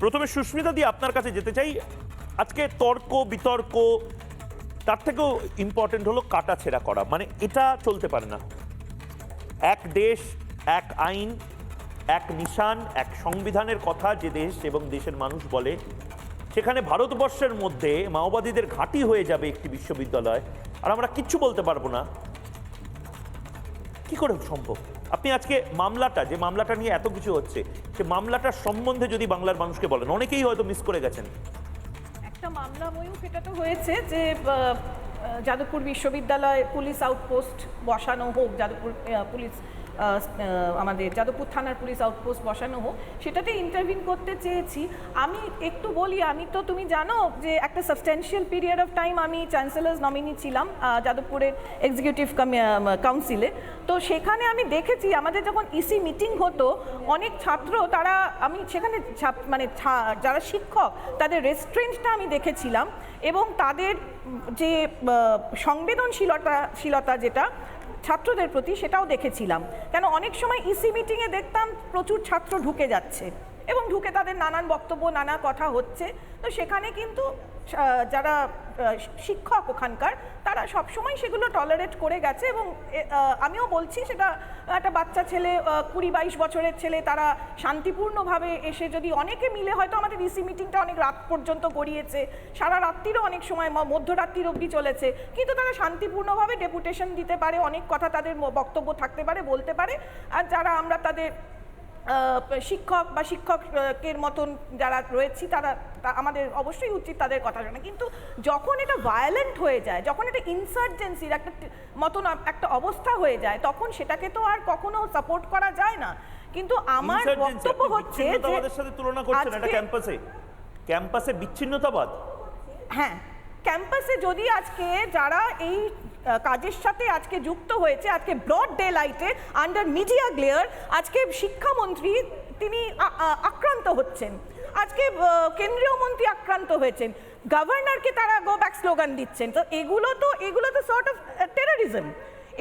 প্রথমে সুস্মিতা দিয়ে আপনার কাছে যেতে চাই। আজকে তর্ক, বিতর্ক, তার থেকেও ইম্পর্টেন্ট হলো কাটা ছেঁড়া করা। মানে এটা চলতে পারে না। এক দেশ, এক আইন, এক নিশান, এক সংবিধানের কথা যে দেশ এবং দেশের মানুষ বলে, সেখানে ভারতবর্ষের মধ্যে মাওবাদীদের ঘাঁটি হয়ে যাবে একটি বিশ্ববিদ্যালয়। আর আমরা কিচ্ছু বলতে পারব না। কি করে সম্ভব? আপনি আজকে মামলাটা, যে মামলাটা নিয়ে এত কিছু হচ্ছে, সে মামলাটার সম্বন্ধে যদি বাংলার মানুষকে বলেন, অনেকেই হয়তো মিস করে গেছেন। একটা মামলা ময়ূখ এটা তো হয়েছে যে যাদবপুর বিশ্ববিদ্যালয়ে পুলিশ আউটপোস্ট বসানো হোক, যাদবপুর পুলিশ আমাদের যাদবপুর থানার পুলিশ আউটপোস্ট বসানো হোক, সেটাতে ইন্টারভিন করতে চেয়েছি। আমি একটু বলি, আমি তো, তুমি জানো যে একটা সাবস্টেন্সিয়াল পিরিয়ড অফ টাইম আমি চ্যান্সেলার্স নমিনি ছিলাম যাদবপুরের এক্সিকিউটিভ কাউন্সিলে তো সেখানে আমি দেখেছি, আমাদের যখন ইসি মিটিং হতো, অনেক ছাত্র তারা, আমি সেখানে মানে যারা শিক্ষক, তাদের রেস্টুরেন্টটা আমি দেখেছিলাম এবং তাদের যে সংবেদনশীলতা, শীলতা যেটা ছাত্রদের প্রতি সেটাও দেখেছিলাম। কেন অনেক সময় ইসি মিটিংয়ে দেখতাম প্রচুর ছাত্র ঢুকে যাচ্ছে। এবং ঢুকে তাদের নানান বক্তব্য, নানা কথা হচ্ছে। তো সেখানে কিন্তু যারা শিক্ষক ওখানকার, তারা সবসময় সেগুলো টলারেট করে গেছে এবং আমিও বলছি সেটা একটা বাচ্চা ছেলে কুড়ি বাইশ বছরের ছেলে, তারা শান্তিপূর্ণভাবে এসে যদি অনেকে মিলে হয়তো আমাদের ইসি মিটিংটা অনেক রাত পর্যন্ত গড়িয়েছে, সারা রাত্রিরও অনেক সময় মধ্যরাত্রির অবধি চলেছে, কিন্তু তারা শান্তিপূর্ণভাবে ডেপুটেশন দিতে পারে, অনেক কথা তাদের বক্তব্য থাকতে পারে, বলতে পারে। আর যারা আমরা তাদের শিক্ষক বা শিক্ষকের মতন যারা রয়েছি তারা আমাদের অবশ্যই উচিত তাদের কথা শোনা। কিন্তু যখন এটা ভায়োলেন্ট হয়ে যায় যখন এটা ইনসার্জেন্সির একটা মতন একটা অবস্থা হয়ে যায় তখন সেটাকে তো আর কখনো সাপোর্ট করা যায় না। কিন্তু আমার বক্তব্য হচ্ছে সাথে তুলনা করছেন এটা ক্যাম্পাসে ক্যাম্পাসে বিচ্ছিন্নতাবাদ? হ্যাঁ ক্যাম্পাসে যদি আজকে যারা এই কাজের সাথে আজকে যুক্ত হয়েছে, আজকে ব্রড ডে লাইটে আন্ডার মিডিয়া গ্লেয়ার আজকে শিক্ষামন্ত্রী তিনি আক্রান্ত হচ্ছেন। আজকে কেন্দ্রীয় মন্ত্রী আক্রান্ত হয়েছেন। গভর্নরকে তারা গো ব্যাক স্লোগান দিচ্ছেন। তো এগুলো তো এগুলো তো শর্ট অফ টেরোরিজম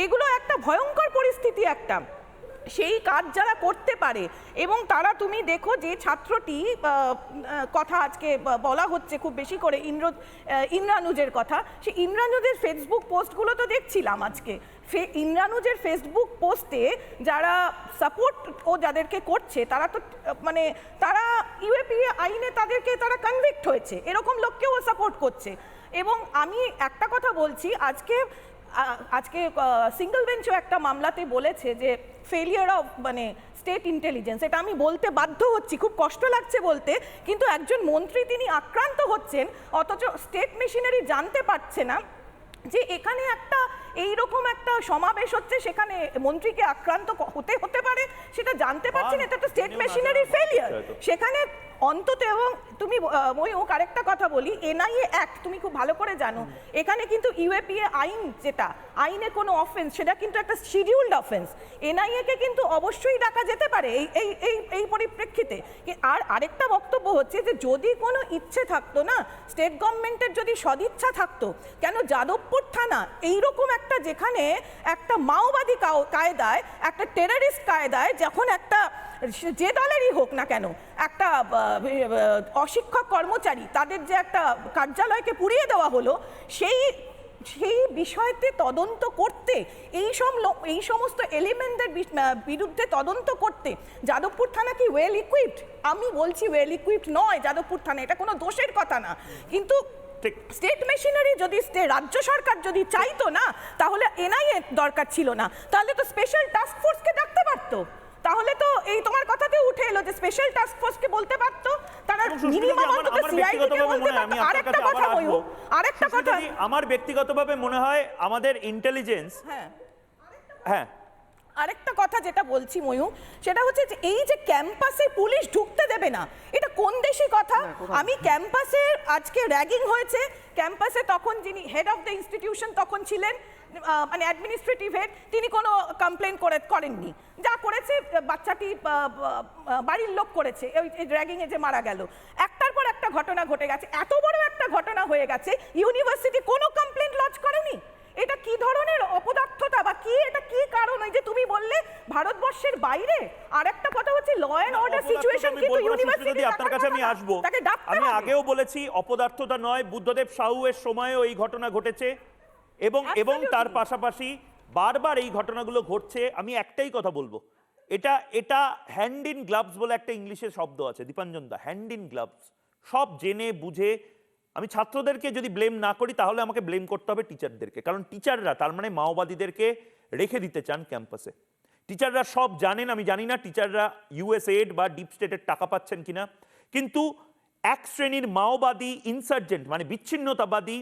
এগুলো একটা ভয়ঙ্কর পরিস্থিতি একটা। সেই কাজ যারা করতে পারে এবং তারা তুমি দেখো যে ছাত্রটি কথা আজকে বলা হচ্ছে খুব বেশি করে ইন্দ্র ইন্দ্রানুজের কথা। সেই ইন্দ্রানুজের ফেসবুক পোস্টগুলো তো দেখছিলাম আজকে। ফে- ইন্দ্রানুজের ফেসবুক পোস্টে যারা সাপোর্ট ও যাদেরকে করছে, তারা তো মানে তারা ইউএপিএ আইনে তাদেরকে তারা কনভিক্ট হয়েছে। এরকম লোককেও সাপোর্ট করছে। এবং আমি একটা কথা বলছি, আজকে আজকে সিঙ্গল বেঞ্চও একটা মামলাতে বলেছে যে ফেলিয়ার অফ মানে স্টেট ইন্টেলিজেন্স এটা আমি বলতে বাধ্য হচ্ছি, খুব কষ্ট লাগছে বলতে, কিন্তু একজন মন্ত্রী তিনি আক্রান্ত হচ্ছেন, অথচ স্টেট মেশিনারি জানতে পারছে না যে এখানে একটা এই রকম একটা সমাবেশ হচ্ছে সেখানে মন্ত্রীকে আক্রান্ত হতে হতে পারে সেটা জানতে পারছেন এটা তো স্টেট মেশিনারি ফেলিয়ার সেখানে অন্তত এবং তুমি ময়ূক আরেকটা কথা বলি এনআইএ অ্যাক্ট তুমি খুব ভালো করে জানো এখানে কিন্তু ইউএপিএ আইন যেটা আইনে কোনো অফেন্স সেটা কিন্তু একটা শিডিউলড অফেন্স এনআইএ কে কিন্তু অবশ্যই ডাকা যেতে পারে এই এই এই এই পরিপ্রেক্ষিতে। আর আরেকটা বক্তব্য হচ্ছে যে যদি কোনো ইচ্ছে থাকতো না স্টেট গভর্নমেন্টের যদি সদিচ্ছা থাকতো কেন যাদবপুর থানা এইরকম একটা যেখানে একটা মাওবাদী কায়দায়, একটা টেরারিস্ট কায়দায় যখন একটা যে দলেরই হোক না কেন, একটা অশিক্ষক কর্মচারী তাদের যে একটা কার্যালয়কে পুড়িয়ে দেওয়া হলো, সেই সেই বিষয়তে তদন্ত করতে, এই সব এই সমস্ত এলিমেন্টদের বিরুদ্ধে তদন্ত করতে, যাদবপুর থানা কি ওয়েল ইকুইপড আমি বলছি ওয়েল ইকুইপড নয়, যাদবপুর থানা, এটা কোনো দোষের কথা না। কিন্তু ঠিক। স্টেট মেশিনারি যদি স্টে- রাজ্য সরকার যদি চাইতো না তাহলে এনআইএ দরকার ছিল না। তাহলে তো স্পেশাল টাস্ক ফোর্সকে ডাকতে পারতো। তাহলে তো এই তোমার কথাতে উঠে এলো যে স্পেশাল টাস্ক ফোর্সকে বলতে পারতো। তারা মিনিমাম অন্তত আমার সিআইডি কে বলতে মনে হয়, পারতো। আরেকটা কথা আসব। আরেকটা কথা আমার ব্যক্তিগতভাবে মনে হয় আমাদের ইন্টেলিজেন্স হ্যাঁ। হ্যাঁ আরেকটা কথা যেটা বলছি ময়ূর সেটা হচ্ছে যে এই যে ক্যাম্পাসে পুলিশ ঢুকতে দেবে না এটা কোন দেশি কথা? আমি ক্যাম্পাসে আজকে র্যাগিং হয়েছে ক্যাম্পাসে তখন যিনি হেড অফ দ্য ইনস্টিটিউশন তখন ছিলেন মানে অ্যাডমিনিস্ট্রেটিভ হেড তিনি কোনো কমপ্লেন করে করেননি। যা করেছে বাচ্চাটি বাড়ির লোক করেছে ওই র্যাগিংয়ে যে মারা গেল। একটার পর একটা ঘটনা ঘটে গেছে এত বড় একটা ঘটনা হয়ে গেছে ইউনিভার্সিটি কোনো কমপ্লেন লজ করেনি? এটা কি ধরনের অপদার্থতা বা কি এটা কি কারণ? ওই যে তুমি বললে ভারতবর্ষের বাইরে আর একটা কথা হচ্ছে ল অ্যান্ড অর্ডার সিচুয়েশন কিন্তু ইউনিভার্সিটি সুস্মিতাদি, আপনার কাছে আমি আসব আমি আগেও বলেছি অপদার্থতা নয় বুদ্ধদেব সাহুয়ের সময়ও এই ঘটনা ঘটেছে এবং এবং তার পাশাপাশি বারবার এই ঘটনাগুলো ঘটছে আমি একটাই কথা বলব। এটা এটা হ্যান্ড ইন গ্লাভস বলে একটা ইংলিশে শব্দ আছে Dipanjan da hand in gloves সব জেনে বুঝে আমি ছাত্রদেরকে যদি ব্লেম না করি, তাহলে আমাকে ব্লেম করতে হবে টিচারদেরকে কারণ টিচাররা তার মানে মাওবাদীদেরকে রেখে দিতে চান ক্যাম্পাসে টিচাররা সব জানেন, আমি জানি না টিচাররা ইউএসএড বা ডিপ স্টেটের টাকা পাচ্ছেন কিনা। কিন্তু এক শ্রেণির মাওবাদী ইনসার্জেন্ট মানে বিচ্ছিন্নতাবাদী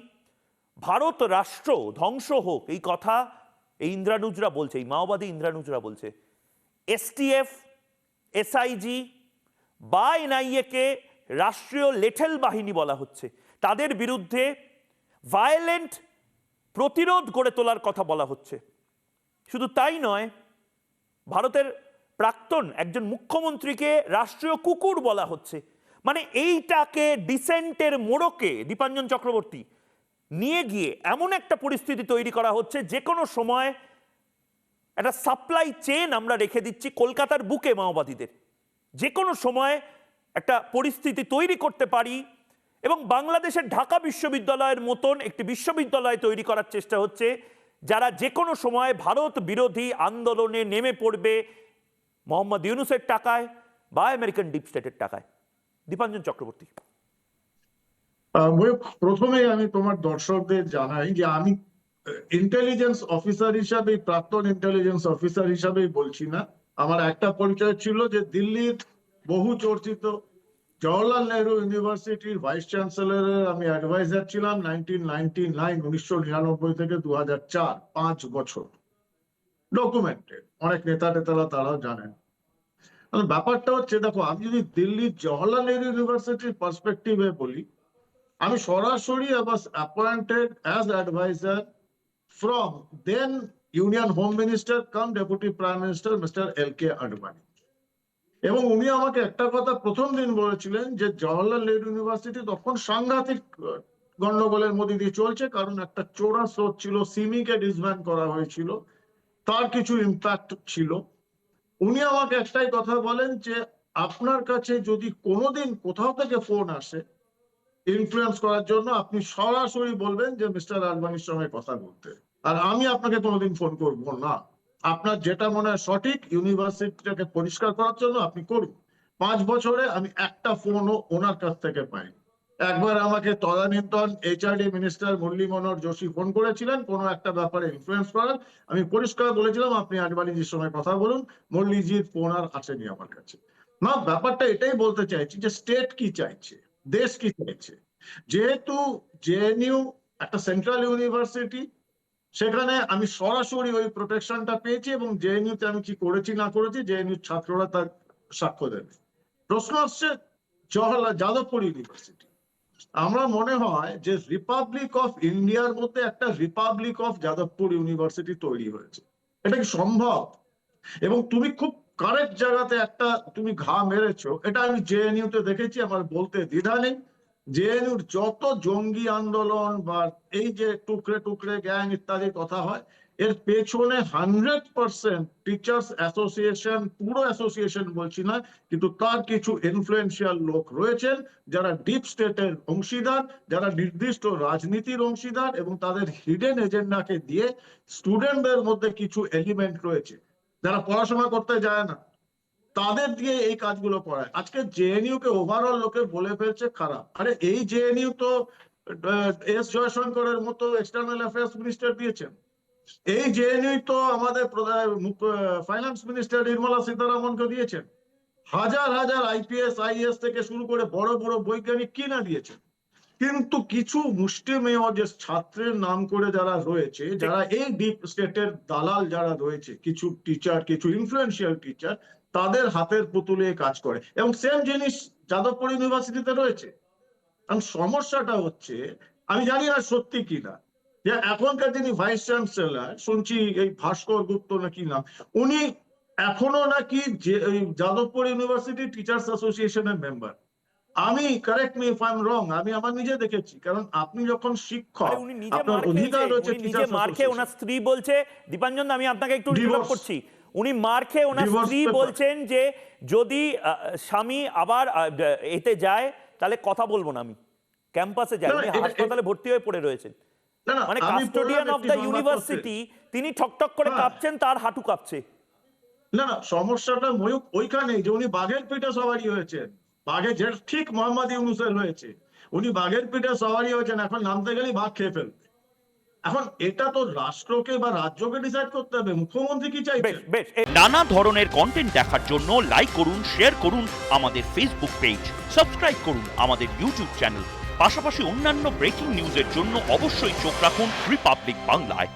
ভারত রাষ্ট্র ধ্বংস হোক, এই কথা এই ইন্দ্রানুজরা বলছে, এই মাওবাদী ইন্দ্রানুজরা বলছে। এসটিএফ এসআইজি বা এনআইএ কে রাষ্ট্রীয় লেঠেল বাহিনী বলা হচ্ছে। তাদের বিরুদ্ধে ভায়োলেন্ট প্রতিরোধ গড়ে তোলার কথা বলা হচ্ছে। শুধু তাই নয়, ভারতের প্রাক্তন একজন মুখ্যমন্ত্রীকে রাষ্ট্রীয় কুকুর বলা হচ্ছে। মানে এইটাকে ডিসেন্টের মোড়কে দীপাঞ্জন চক্রবর্তী নিয়ে গিয়ে এমন একটা পরিস্থিতি তৈরি করা হচ্ছে যে কোনো সময় একটা সাপ্লাই চেন আমরা রেখে দিচ্ছি কলকাতার বুকে মাওবাদীদের। যে কোনো সময় একটা পরিস্থিতি তৈরি করতে পারি এবং বাংলাদেশের ঢাকা বিশ্ববিদ্যালয়ের মতন একটি বিশ্ববিদ্যালয় তৈরি করার চেষ্টা হচ্ছে, যারা যে কোনো সময় ভারত বিরোধী আন্দোলনে নেমে পড়বে, মোহাম্মদ ইউনুসের টাকায় বা আমেরিকান ডিপ স্টেটের টাকায়। দীপাঞ্জন চক্রবর্তী। প্রথমেই আমি তোমার দর্শকদের জানাই যে আমি ইন্টেলিজেন্স অফিসার হিসাবে, প্রাক্তন ইন্টেলিজেন্স অফিসার হিসাবেই বলছি না। আমার একটা পরিচয় ছিল যে দিল্লির বহু চর্চিত জওহরলাল নেহরু ইউনিভার্সিটির ভাইস চ্যান্সেলরের আমি অ্যাডভাইজার ছিলাম নাইনটিন নাইনটি নাইন উনিশশো থেকে দু হাজার পাঁচ বছর। ডকুমেন্টেড অনেক নেতা টেতারা তারাও জানেন। ব্যাপারটা হচ্ছে, দেখো, আমি যদি দিল্লির জওহরলাল নেহরু ইউনিভার্সিটির পার্সপেক্টিভে বলি, আমি সরাসরি advisor from then Union Home Minister, come Deputy Prime Minister Mr. L K Advani এবং উনি আমাকে একটা কথা প্রথম দিন বলেছিলেন যে জওহরলাল নেহরু ইউনিভার্সিটি তখন সাংঘাতিক গন্ডগোলের মধ্যে দিয়ে চলছে, কারণ একটা চোরা স্রোত ছিল, সিমিকে ডিসব্যান্ড করা হয়েছিল, তার কিছু ইম্প্যাক্ট ছিল। উনি আমাকে একটাই কথা বলেন যে আপনার কাছে যদি কোনোদিন কোথাও থেকে ফোন আসে ইনফ্লুয়েন্স করার জন্য, আপনি সরাসরি বলবেন যে মিস্টার আডবাণীর সঙ্গে কথা বলতে। আর আমি আপনাকে কোনোদিন ফোন করব না। আপনার যেটা মনে হয় সঠিক, ইউনিভার্সিটিটাকে পরিষ্কার করার জন্য আপনি করুন। পাঁচ বছরে আমি একটা ফোনও ওনার কাছ থেকে পাইনি। একবার আমাকে তদানীন্তন HRD minister Murli Manohar Joshi phone করেছিলেন, কোনো একটা ব্যাপারে ইনফ্লুয়েন্স করার। আমি পরিষ্কার বলেছিলাম, আপনি আডবাণীজির সঙ্গে কথা বলুন, মুরলীজির ফোন আর আসেনি আমার কাছে। না ব্যাপারটা এটাই বলতে চাইছি যে স্টেট কি চাইছে, দেশ কি চাইছে? যেহেতু জেএনইউ একটা সেন্ট্রাল ইউনিভার্সিটি সেখানে আমি সরাসরি ওই প্রোটেকশনটা পেয়েছি এবং জেএনইউ তে আমি কি করেছি, না করেছি জেএনইউ ছাত্ররা তার সাক্ষ্য দেবে। প্রশ্ন আসছে জওহরলাল যাদবপুর ইউনিভার্সিটি আমরা মনে হয় যে রিপাবলিক অফ ইন্ডিয়ার মধ্যে একটা রিপাবলিক অফ যাদবপুর ইউনিভার্সিটি তৈরি হয়েছে। এটা কি সম্ভব? এবং তুমি খুব কারেক্ট জায়গাতে একটা তুমি ঘা মেরেছো। এটা আমি জেএনইউ তে দেখেছি, আমার বলতে দ্বিধা নেই। জেএনইউর যত জঙ্গি আন্দোলন বা এই যে টুকরে টুকরে গ্যাং ইত্যাদি কথা হয়, এর পেছনে হান্ড্রেড পার্সেন্ট টিচার্স অ্যাসোসিয়েশন পুরো অ্যাসোসিয়েশন বলছি না, কিন্তু তার কিছু ইনফ্লুয়েন্সিয়াল লোক রয়েছেন, যারা ডিপ স্টেটের অংশীদার, যারা নির্দিষ্ট রাজনীতির অংশীদার এবং তাদের হিডেন এজেন্ডাকে দিয়ে স্টুডেন্টদের মধ্যে কিছু এলিমেন্ট রয়েছে। যারা পড়াশোনা করতে যায় না তাদের দিয়ে এই কাজগুলো করায়। আজকে জেএনইউ কে ওভারঅল লোকে বলে ফেলছে খারাপ। আরে এই জেএনইউ তো এস জয়শঙ্করের মতো এক্সটার্নাল অ্যাফেয়ার্স মিনিস্টার দিয়েছেন। এই জেএনইউ তো আমাদের ফাইন্যান্স মিনিস্টার নির্মলা সীতারামনকে দিয়েছেন। হাজার হাজার আইপিএস আইএস থেকে শুরু করে বড় বড় বৈজ্ঞানিক কি না দিয়েছেন। কিন্তু কিছু মুষ্টিমেয় যে ছাত্রের নাম করে যারা রয়েছে, যারা এই ডিপ স্টেটের দালাল যারা রয়েছে, কিছু টিচার কিছু ইনফ্লুয়েন্সিয়াল টিচার তাদের হাতের পুতুলে কাজ করে। এবং সেম জিনিস যাদবপুর ইউনিভার্সিটিতে রয়েছে। কারণ সমস্যাটা হচ্ছে আমি জানি না সত্যি কিনা যে এখনকার যিনি ভাইস চ্যান্সেলর শুনছি এই ভাস্কর গুপ্ত নাকি নাম উনি এখনও নাকি যে যাদবপুর ইউনিভার্সিটি টিচার্স অ্যাসোসিয়েশনের মেম্বার আমি correct me if I am wrong আমি আমার নিজে দেখেছি কারণ আপনি যখন শিক্ষক আপনার অধিকার রয়েছে মার খেয়ে ওনার স্ত্রী বলছে দীপাঞ্জন আমি আপনাকে একটু. করছি। উনি মার খেয়ে ওনার স্ত্রী বলছেন যে যদি স্বামী আবার এতে যায় তাহলে কথা বলব না আমি। ক্যাম্পাসে যায়। উনি হাসপাতালে ভর্তি হয়ে পড়ে রয়েছেন। মানে কাস্টোডিয়ান অফ দ্য ইউনিভার্সিটি তিনি ঠকঠক করে। কাঁপছেন তার হাঁটু কাঁপছে। না না সমস্যাটা ময়ূক ওইখানেই যে উনি বাঘের পিঠে সবারই হয়েছে বাঘে যে ঠিক মোহাম্মদ ইউনুসের হয়েছে। উনি বাঘের পিঠে সবারই হয়েছেন এখন নামতে গেলেই বাঘ খেয়ে ফেলবে। এখন এটা তো রাষ্ট্রকে বা রাজ্যকে ডিসাইড করতে হবে। মুখ্যমন্ত্রী কি চাইবেন বেশ নানা ধরনের কন্টেন্ট দেখার জন্য লাইক করুন শেয়ার করুন আমাদের ফেসবুক পেজ সাবস্ক্রাইব করুন আমাদের ইউটিউব চ্যানেল পাশাপাশি অন্যান্য ব্রেকিং নিউজের জন্য অবশ্যই চোখ রাখুন রিপাবলিক বাংলায়